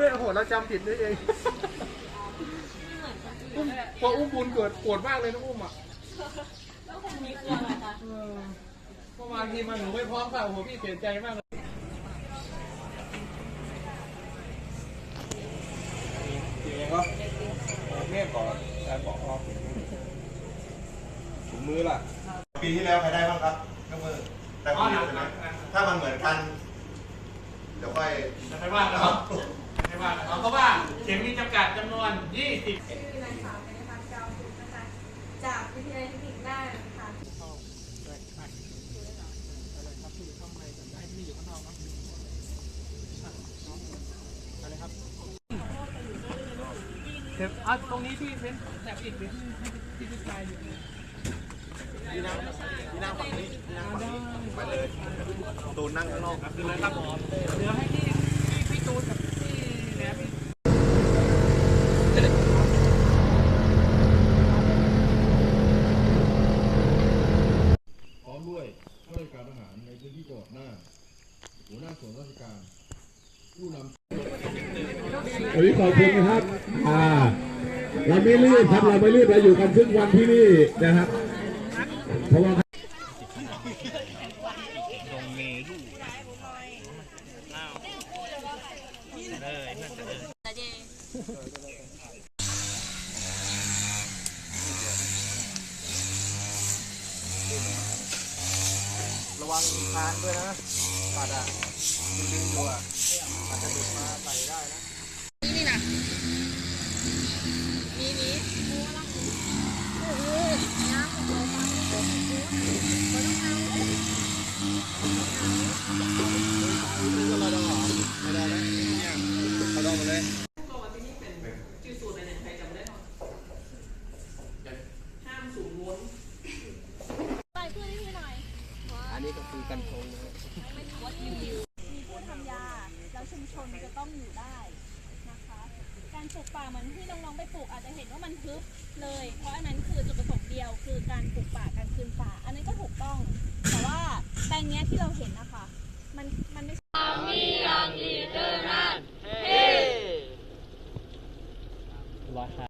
ด้วยโอ้โหเราจำผิดด้วยเองอุ้มพออุ้มบุญเกิดปวดมากเลยนะอุ้มอะแล้วคงมีเครื่องอะไรคะเออเมื่อวานทีมาหนูไม่พร้อมค่ะโอ้โหพี่เสียใจมากเลยเสียงก็เมียก่อนแต่บอกออกถุงมือล่ะ ปีที่แล้วใครได้บ้างครับยกมือแต่ปีนี้ใช่ไหมถ้ามันเหมือนกัน เดี๋ยวค่อยไม่ว่านะครับ ว่าเข็มมีจำกัดจำนวน 20 ชื่อนางสาวเป็นพัฒน์กาวสุขนะคะ จากวิทยาลัยเทคนิคน่านค่ะ เดี๋ยวเอาตรงนี้พี่เพ้นแถบอีกเดี๋ยวพี่พี่ชายอยู่พี่นั่งพี่นั่งฝั่งนี้พี่นั่งฝั่งนี้ไปเลยตูนนั่งข้างนอกครับดูเลยครับผมเดี๋ยวให้พี่พี่พี่ตูนกับพี่แหนมพี่ พร้อมด้วยข้าราชการทหารในพื้นที่จังหวัดน่าน หัวหน้าส่วนราชการผู้นำวันนี้ขอบคุณนะครับอ่าเราไม่รีบครับเราไม่รีบเราอยู่กันครึ่งวันที่นี่นะครับเพราะว่าระ วังคานด้วยนะปัดอะดึงตัวอาจจะดึงมาใส่ได้นะ้ก็คือกันชงนะฮะมีผู้ทำยา แล้วชุมชนจะต้องอยู่ได้นะคะ การปลูกป่าเหมือนที่น้องๆไปปลูกอาจจะเห็นว่ามันทึบเลย เพราะอันนั้นคือจุดประสงค์เดียวคือการปลูกป่าการคืนป่า อันนั้นก็ถูกต้อง แต่ว่าแปลงเนี้ยที่เราเห็นนะคะ มันมันไม่ใช่ ร้อยห้า